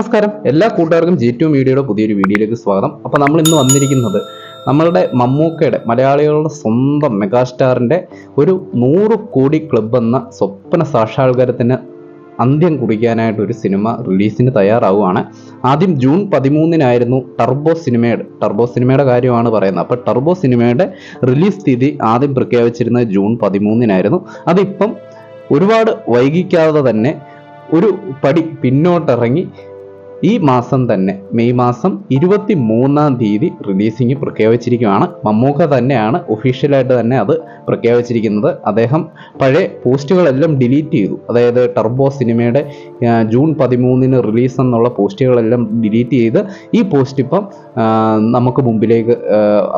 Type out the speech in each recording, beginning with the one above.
നമസ്കാരം. എല്ലാ കൂട്ടുകാർക്കും ജി ടു മീഡിയയുടെ പുതിയൊരു വീഡിയോയിലേക്ക് സ്വാഗതം. അപ്പോൾ നമ്മൾ ഇന്ന് വന്നിരിക്കുന്നത് നമ്മളുടെ മമ്മൂക്കയുടെ മലയാളികളുടെ സ്വന്തം മെഗാസ്റ്റാറിന്റെ ഒരു നൂറ് കോടി ക്ലബ് എന്ന സ്വപ്ന സാക്ഷാത്കാരത്തിന് അന്ത്യം കുറിക്കാനായിട്ട് ഒരു സിനിമ റിലീസിന് തയ്യാറാവുകയാണ്. ആദ്യം ജൂൺ പതിമൂന്നിനായിരുന്നു ടർബോ സിനിമയുടെ ടർബോ സിനിമയുടെ കാര്യമാണ് പറയുന്നത്. അപ്പോൾ ടർബോ സിനിമയുടെ റിലീസ് തീയതി ആദ്യം പ്രഖ്യാപിച്ചിരുന്നത് ജൂൺ പതിമൂന്നിനായിരുന്നു. അതിപ്പം ഒരുപാട് വൈകിക്കാതെ തന്നെ ഒരു പടി പിന്നോട്ടിറങ്ങി ഈ മാസം തന്നെ മെയ് മാസം ഇരുപത്തി മൂന്നാം തീയതി റിലീസിങ് പ്രഖ്യാപിച്ചിരിക്കുകയാണ്. മമ്മൂക്ക തന്നെയാണ് ഒഫീഷ്യലായിട്ട് തന്നെ അത് പ്രഖ്യാപിച്ചിരിക്കുന്നത്. അദ്ദേഹം പഴയ പോസ്റ്റുകളെല്ലാം ഡിലീറ്റ് ചെയ്തു. അതായത് ടർബോ സിനിമയുടെ ജൂൺ പതിമൂന്നിന് റിലീസ് എന്നുള്ള പോസ്റ്റുകളെല്ലാം ഡിലീറ്റ് ചെയ്ത് ഈ പോസ്റ്റ് ഇപ്പം നമുക്ക് മുമ്പിലേക്ക്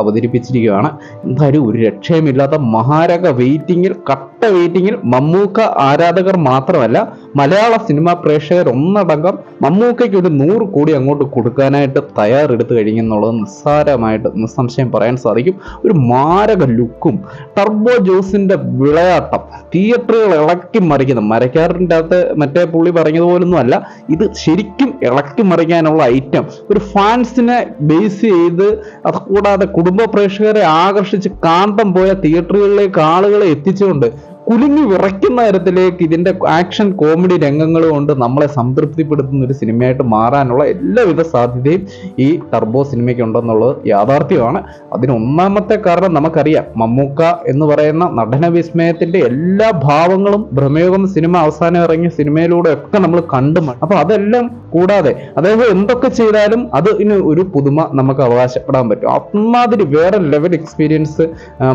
അവതരിപ്പിച്ചിരിക്കുകയാണ്. എന്തായാലും ഒരു രക്ഷയുമില്ലാത്ത മഹാരക വെയിറ്റിങ്ങിൽ കട്ട വെയിറ്റിങ്ങിൽ മമ്മൂക്ക ആരാധകർ മാത്രമല്ല മലയാള സിനിമാ പ്രേക്ഷകർ ഒന്നടങ്കം മമ്മൂക്കയ്ക്ക് ഒരു നൂറ് കോടി അങ്ങോട്ട് കൊടുക്കാനായിട്ട് തയ്യാറെടുത്ത് കഴിഞ്ഞെന്നുള്ളത് നിസ്സാരമായിട്ട് നിസ്സംശയം പറയാൻ സാധിക്കും. ഒരു മാരക ലുക്കും ടർബോ ജോസിന്റെ വിളയാട്ടം തിയേറ്ററുകൾ ഇളക്കി മറിക്കുന്ന മരക്കാറിന്റെ അകത്ത് മറ്റേ പുള്ളി പറഞ്ഞതുപോലൊന്നും അല്ല ഇത് ശരിക്കും ഇളക്കി മറിക്കാനുള്ള ഐറ്റം ഒരു ഫാൻസിനെ ബേസ് ചെയ്ത് അത് കൂടാതെ കുടുംബ പ്രേക്ഷകരെ ആകർഷിച്ച് കാന്തം പോയ തിയേറ്ററുകളിലേക്ക് ആളുകളെ എത്തിച്ചുകൊണ്ട് കുലുങ്ങി വിറയ്ക്കുന്ന തരത്തിലേക്ക് ഇതിന്റെ ആക്ഷൻ കോമഡി രംഗങ്ങൾ കൊണ്ട് നമ്മളെ സംതൃപ്തിപ്പെടുത്തുന്ന ഒരു സിനിമയായിട്ട് മാറാനുള്ള എല്ലാവിധ സാധ്യതയും ഈ ടർബോ സിനിമയ്ക്ക് ഉണ്ടെന്നുള്ളത് യാഥാർത്ഥ്യമാണ്. അതിന് ഒന്നാമത്തെ കാരണം നമുക്കറിയാം. മമ്മൂക്ക എന്ന് പറയുന്ന നടന വിസ്മയത്തിന്റെ എല്ലാ ഭാവങ്ങളും ഭ്രമയോഗം സിനിമ അവസാനം ഇറങ്ങിയ സിനിമയിലൂടെ ഒക്കെ നമ്മൾ കണ്ടു അപ്പൊ അതെല്ലാം കൂടാതെ അതായത് എന്തൊക്കെ ചെയ്താലും അത് ഇനി ഒരു പുതുമ നമുക്ക് അവകാശപ്പെടാൻ പറ്റും. അമ്മാതിരി വേറെ ലെവൽ എക്സ്പീരിയൻസ്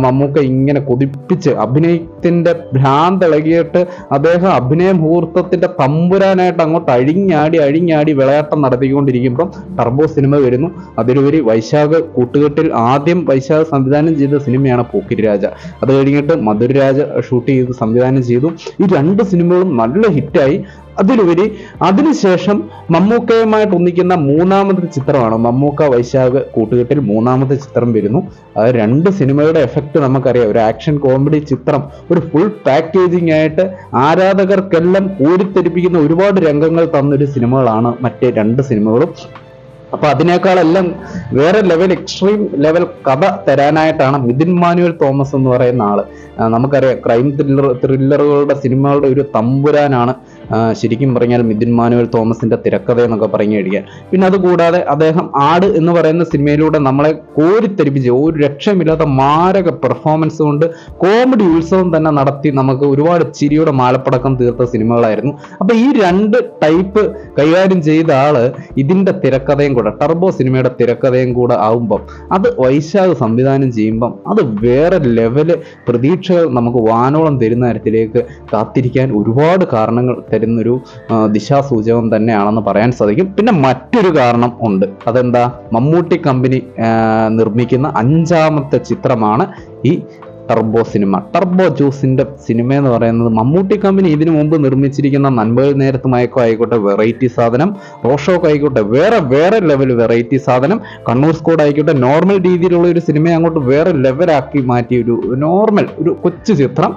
മമ്മൂക്ക ഇങ്ങനെ കൊതിപ്പിച്ച് അഭിനയത്തിന്റെ ഭ്രാന്തിളകിയിട്ട് അദ്ദേഹം അഭിനയ മുഹൂർത്തത്തിന്റെ തമ്പുരാനായിട്ട് അങ്ങോട്ട് അഴിഞ്ഞാടി അഴിഞ്ഞാടി വിളയാട്ടം നടത്തിക്കൊണ്ടിരിക്കുമ്പം ടർബോ സിനിമ വരുന്നു. അതിലുപരി വൈശാഖ് കൂട്ടുകെട്ടിൽ ആദ്യം വൈശാഖ് സംവിധാനം ചെയ്ത സിനിമയാണ് പൂക്കിരി രാജ. അത് കഴിഞ്ഞിട്ട് മധുര രാജ ഷൂട്ട് ചെയ്ത് സംവിധാനം ചെയ്തു. ഈ രണ്ട് സിനിമകളും നല്ല ഹിറ്റായി. അതിലുപരി അതിനുശേഷം മമ്മൂക്കയുമായിട്ട് ഒന്നിക്കുന്ന മൂന്നാമത്തെ ചിത്രമാണ് മമ്മൂക്ക വൈശാഖ് കൂട്ടുകെട്ടിൽ മൂന്നാമത്തെ ചിത്രം വരുന്നു. അത് രണ്ട് സിനിമയുടെ എഫക്റ്റ് നമുക്കറിയാം. ഒരു ആക്ഷൻ കോമഡി ചിത്രം ഒരു ഫുൾ പാക്കേജിംഗ് ആയിട്ട് ആരാധകർക്കെല്ലാം ഊരിത്തെരിപ്പിക്കുന്ന ഒരുപാട് രംഗങ്ങൾ തന്നൊരു സിനിമകളാണ് മറ്റേ രണ്ട് സിനിമകളും. അപ്പൊ അതിനേക്കാളെല്ലാം വേറെ ലെവൽ എക്സ്ട്രീം ലെവൽ കഥ തരാനായിട്ടാണ് മിഥുൻ മാനുവൽ തോമസ് എന്ന് പറയുന്ന ആൾ. നമുക്കറിയാം ക്രൈം ത്രില്ലർ ത്രില്ലറുകളുടെ സിനിമകളുടെ ഒരു തമ്പുരാനാണ് ശരിക്കും പറഞ്ഞാൽ മിഥുൻ മാനുവൽ തോമസിന്റെ തിരക്കഥ എന്നൊക്കെ പറഞ്ഞു കഴിഞ്ഞാൽ പിന്നെ അതുകൂടാതെ അദ്ദേഹം ആട് എന്ന് പറയുന്ന സിനിമയിലൂടെ നമ്മളെ കോരിത്തെരിപ്പിച്ച് ഒരു രക്ഷമില്ലാത്ത മാരക പെർഫോമൻസ് കൊണ്ട് കോമഡി ഉത്സവം തന്നെ നടത്തി നമുക്ക് ഒരുപാട് ചിരിയുടെ മാലപ്പടക്കം തീർത്ത സിനിമകളായിരുന്നു. അപ്പൊ ഈ രണ്ട് ടൈപ്പ് കൈകാര്യം ചെയ്ത ആൾ ഇതിന്റെ തിരക്കഥയും കൂടെ ടർബോ സിനിമയുടെ തിരക്കഥയും കൂടെ ആവുമ്പം അത് വൈശാഖ് സംവിധാനം ചെയ്യുമ്പം അത് വേറെ ലെവൽ പ്രതീക്ഷകൾ നമുക്ക് വാനോളം തരുന്ന തരത്തിലേക്ക് കാത്തിരിക്കാൻ ഒരുപാട് കാരണങ്ങൾ തരുന്നൊരു ദിശാസൂചകം തന്നെയാണെന്ന് പറയാൻ സാധിക്കും. പിന്നെ മറ്റൊരു കാരണം ഉണ്ട്. അതെന്താ? മമ്മൂട്ടി കമ്പനി നിർമ്മിക്കുന്ന അഞ്ചാമത്തെ ചിത്രമാണ് ഈ ടർബോ സിനിമ ടർബോ ജ്യൂസിന്റെ സിനിമ എന്ന് പറയുന്നത് മമ്മൂട്ടി കമ്പനി ഇതിനു മുമ്പ് നിർമ്മിച്ചിരിക്കുന്ന നന്മകൾ നേരത്തെ മയക്കോ ആയിക്കോട്ടെ വെറൈറ്റി സാധനം റോഷോക്ക് ആയിക്കോട്ടെ വേറെ വേറെ ലെവൽ വെറൈറ്റി സാധനം കണ്ണൂർ സ്കോഡ് ആയിക്കോട്ടെ നോർമൽ രീതിയിലുള്ള ഒരു സിനിമയെ അങ്ങോട്ട് വേറെ ലെവലാക്കി മാറ്റിയ ഒരു നോർമൽ ഒരു കൊച്ചു ചിത്രം.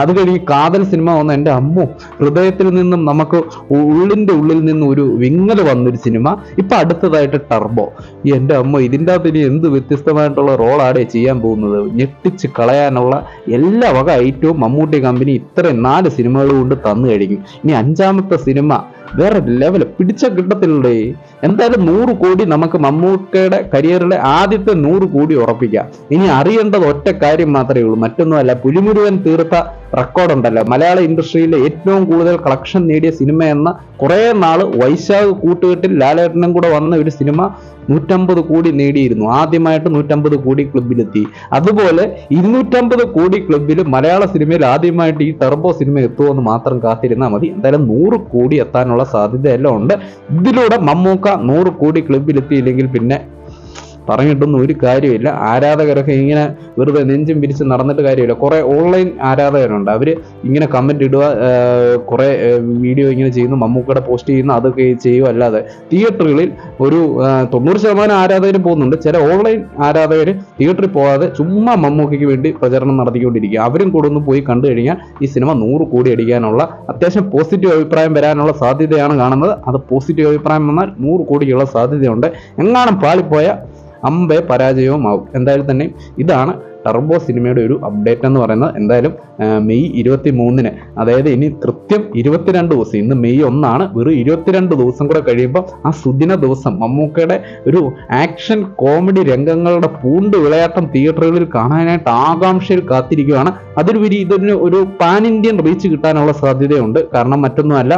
അത് കഴിഞ്ഞ് കാതൽ സിനിമ വന്ന എന്റെ അമ്മു ഹൃദയത്തിൽ നിന്നും നമുക്ക് ഉള്ളിന്റെ ഉള്ളിൽ നിന്നും ഒരു വിങ്ങൽ വന്നൊരു സിനിമ ഇപ്പം അടുത്തതായിട്ട് ടർബോ എന്റെ അമ്മ ഇതിന്റെ അകത്ത് ഇനി എന്ത് വ്യത്യസ്തമായിട്ടുള്ള റോളാണ് ചെയ്യാൻ പോകുന്നത്? ഞെട്ടിച്ച് കളയാനുള്ള എല്ലാ വക ഐറ്റവും മമ്മൂട്ടി കമ്പനി ഇത്രയും നാല് സിനിമകൾ കൊണ്ട് തന്നു കഴിഞ്ഞു. ഇനി അഞ്ചാമത്തെ സിനിമ വേറെ ലെവൽ പിടിച്ച കിട്ടത്തില്ലേ എന്തായാലും നൂറ് കോടി നമുക്ക് മമ്മൂക്കയുടെ കരിയറിലെ ആദ്യത്തെ നൂറ് കോടി ഉറപ്പിക്കാം. ഇനി അറിയേണ്ടത് ഒറ്റ കാര്യം മാത്രമേ ഉള്ളൂ. മറ്റൊന്നുമല്ല പുലിമുരുവൻ തീർത്ത റെക്കോർഡ് ഉണ്ടല്ലോ. മലയാള ഇൻഡസ്ട്രിയിലെ ഏറ്റവും കൂടുതൽ കളക്ഷൻ നേടിയ സിനിമ എന്ന കുറേ നാൾ വൈശാഖ് കൂട്ടുകെട്ടിൽ ലാലേട്ടനും കൂടെ വന്ന ഒരു സിനിമ നൂറ്റമ്പത് കോടി നേടിയിരുന്നു. ആദ്യമായിട്ട് നൂറ്റമ്പത് കോടി ക്ലബിലെത്തി അതുപോലെ ഇരുന്നൂറ്റമ്പത് കോടി ക്ലബിൽ മലയാള സിനിമയിൽ ആദ്യമായിട്ട് ഈ ടെർബോ സിനിമ എത്തുമെന്ന് മാത്രം കാത്തിരുന്നാൽ മതി. എന്തായാലും നൂറ് കോടി എത്താനുള്ള സാധ്യതയെല്ലാം ഉണ്ട്. ഇതിലൂടെ മമ്മൂക്ക നൂറ് കോടി ക്ലബിലെത്തിയില്ലെങ്കിൽ പിന്നെ പറഞ്ഞിട്ടൊന്നും ഒരു കാര്യമില്ല. ആരാധകരൊക്കെ ഇങ്ങനെ വെറുതെ നെഞ്ചും പിരിച്ച് നടന്നിട്ട് കാര്യമില്ല. കുറേ ഓൺലൈൻ ആരാധകരുണ്ട്. അവർ ഇങ്ങനെ കമന്റ് ഇടുക കുറേ വീഡിയോ ഇങ്ങനെ ചെയ്യുന്നു മമ്മൂക്കയുടെ പോസ്റ്റ് ചെയ്യുന്നു അതൊക്കെ ചെയ്യുക അല്ലാതെ തിയേറ്ററുകളിൽ ഒരു തൊണ്ണൂറ് ശതമാനം ആരാധകർ പോകുന്നുണ്ട്. ചില ഓൺലൈൻ ആരാധകർ തിയേറ്ററിൽ പോകാതെ ചുമ്മാ മമ്മൂക്കയ്ക്ക് വേണ്ടി പ്രചരണം നടത്തിക്കൊണ്ടിരിക്കുക. അവരും കൂടെ ഒന്ന് പോയി കണ്ടു കഴിഞ്ഞാൽ ഈ സിനിമ നൂറ് കോടി അടിക്കാനുള്ള അത്യാവശ്യം പോസിറ്റീവ് അഭിപ്രായം വരാനുള്ള സാധ്യതയാണ് കാണുന്നത്. അത് പോസിറ്റീവ് അഭിപ്രായം വന്നാൽ നൂറ് കോടിക്കുള്ള സാധ്യതയുണ്ട്. എങ്ങാനും പാളിപ്പോയ അമ്പെ പരാജയവുമാവും. എന്തായാലും തന്നെ ഇതാണ് ടർബോ സിനിമയുടെ ഒരു അപ്ഡേറ്റ് എന്ന് പറയുന്നത്. എന്തായാലും മെയ് ഇരുപത്തി മൂന്നിന് അതായത് ഇനി കൃത്യം ഇരുപത്തിരണ്ട് ദിവസം ഇന്ന് മെയ് ഒന്നാണ് വെറും ഇരുപത്തിരണ്ട് ദിവസം കൂടെ കഴിയുമ്പോൾ ആ സുദിന ദിവസം മമ്മൂക്കയുടെ ഒരു ആക്ഷൻ കോമഡി രംഗങ്ങളുടെ പൂണ്ട് വിളയാട്ടം തിയേറ്ററുകളിൽ കാണാനായിട്ട് ആകാംക്ഷയിൽ കാത്തിരിക്കുകയാണ്. അതിലുപരി ഇതിന് ഒരു പാൻ ഇന്ത്യൻ റീച്ച് കിട്ടാനുള്ള സാധ്യതയുണ്ട്. കാരണം മറ്റൊന്നുമല്ല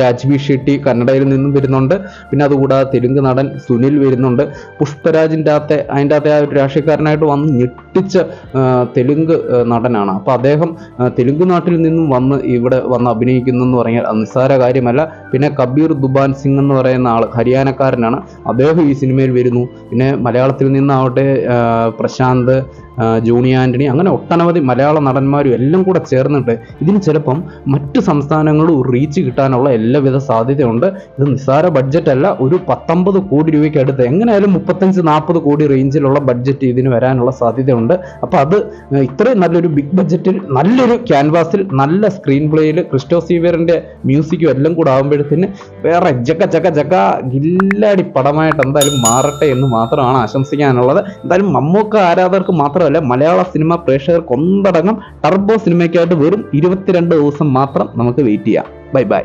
രാജ്ബി ഷെട്ടി കന്നഡയിൽ നിന്നും വരുന്നുണ്ട്. പിന്നെ അതുകൂടാതെ തെലുങ്ക് നടൻ സുനിൽ വരുന്നുണ്ട്. പുഷ്പരാജിന്റെ അകത്തെ അതിന്റെ അകത്തെ ആ ഒരു രാഷ്ട്രീയക്കാരനായിട്ട് വന്ന് ഞെട്ടിച്ച തെലുങ്ക് നടനാണ്. അപ്പോൾ അദ്ദേഹം തെലുങ്ക് നാട്ടിൽ നിന്നും വന്ന് ഇവിടെ വന്ന് അഭിനയിക്കുന്നു എന്ന് പറഞ്ഞാൽ നിസ്സാര കാര്യമല്ല. പിന്നെ കബീർ ദുബാൻ സിംഗ് എന്ന് പറയുന്ന ആൾ ഹരിയാനക്കാരനാണ്. അദ്ദേഹം ഈ സിനിമയിൽ വരുന്നു. പിന്നെ മലയാളത്തിൽ നിന്നാവട്ടെ പ്രശാന്ത് ജൂണി ആന്റണി അങ്ങനെ ഒട്ടനവധി മലയാള നടന്മാരും എല്ലാം കൂടെ ചേർന്നിട്ട് ഇതിന് ചിലപ്പം മറ്റ് സംസ്ഥാനങ്ങളും റീച്ച് റീച്ച് കിട്ടാനുള്ള എല്ലാവിധ സാധ്യതയുണ്ട്. ഇത് നിസ്സാര ബഡ്ജറ്റ് അല്ല. ഒരു പത്തൊമ്പത് കോടി രൂപയ്ക്ക് അടുത്ത് എങ്ങനെയായാലും മുപ്പത്തഞ്ച് നാൽപ്പത് കോടി റേഞ്ചിലുള്ള ബഡ്ജറ്റ് ഇതിന് വരാനുള്ള സാധ്യതയുണ്ട്. അപ്പോൾ അത് ഇത്രയും നല്ലൊരു ബിഗ് ബഡ്ജറ്റിൽ നല്ലൊരു ക്യാൻവാസിൽ നല്ല സ്ക്രീൻ പ്ലേയിൽ ക്രിസ്റ്റോ സീവിയറിന്റെ മ്യൂസിക്കും എല്ലാം കൂടെ ആകുമ്പോഴത്തേന് വേറെ ജക്ക ചക്ക ചക്ക ഗില്ലാടി പടമായിട്ട് എന്തായാലും മാറട്ടെ എന്ന് മാത്രമാണ് ആശംസിക്കാനുള്ളത്. എന്തായാലും മമ്മൂക്ക ആരാധകർക്ക് മാത്രമല്ല മലയാള സിനിമ പ്രേക്ഷകർക്ക് ഒന്നടങ്കം ടർബോ സിനിമയ്ക്കായിട്ട് വെറും ഇരുപത്തിരണ്ട് ദിവസം മാത്രം നമുക്ക് വെയിറ്റ് ചെയ്യാം. Bye bye